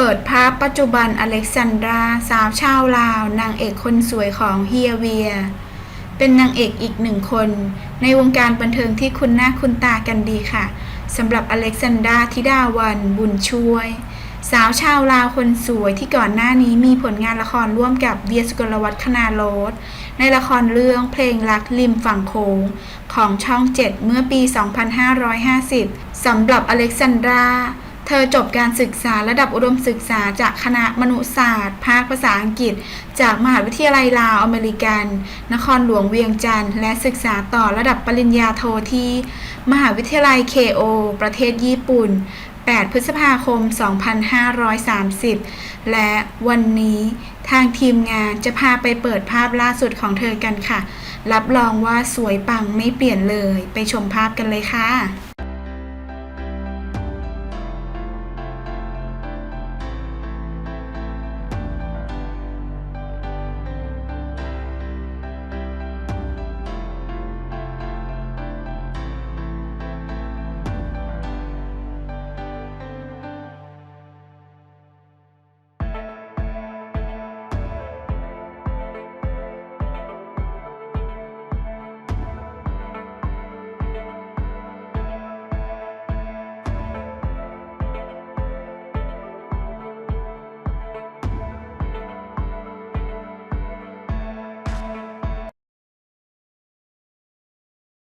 เปิดภาพปัจจุบันอเล็กซานดรา สาวชาวลาว นางเอกคนสวยของเฮียเวีย เป็นนางเอกอีกหนึ่งคน ในวงการบันเทิงที่คุณหน้าคุณตากันดีค่ะสำหรับอเล็กซานดราธิดาวันบุญช่วย สาวชาวลาวคนสวยที่ก่อนหน้านี้มีผลงานละครร่วมกับเวียสุกลวัฒน์คณาโรสในละครเรื่องเพลงรักริมฝั่งโขงของช่อง 7 เมื่อปี 2550สำหรับอเล็กซานดรา เธอจบการศึกษาระดับอุดมศึกษาจากคณะมนุษยศาสตร์ ภาคภาษาอังกฤษ จากมหาวิทยาลัยลาวอเมริกัน นครหลวงเวียงจันทร์ และศึกษาต่อระดับปริญญาโทที่ มหาวิทยาลัยเคโอประเทศญี่ปุ่น 8 พฤษภาคม 2530 และวันนี้ทางทีมงานจะพาไปเปิดภาพล่าสุดของเธอกันค่ะ รับรองว่าสวยปังไม่เปลี่ยนเลย ไปชมภาพกันเลยค่ะ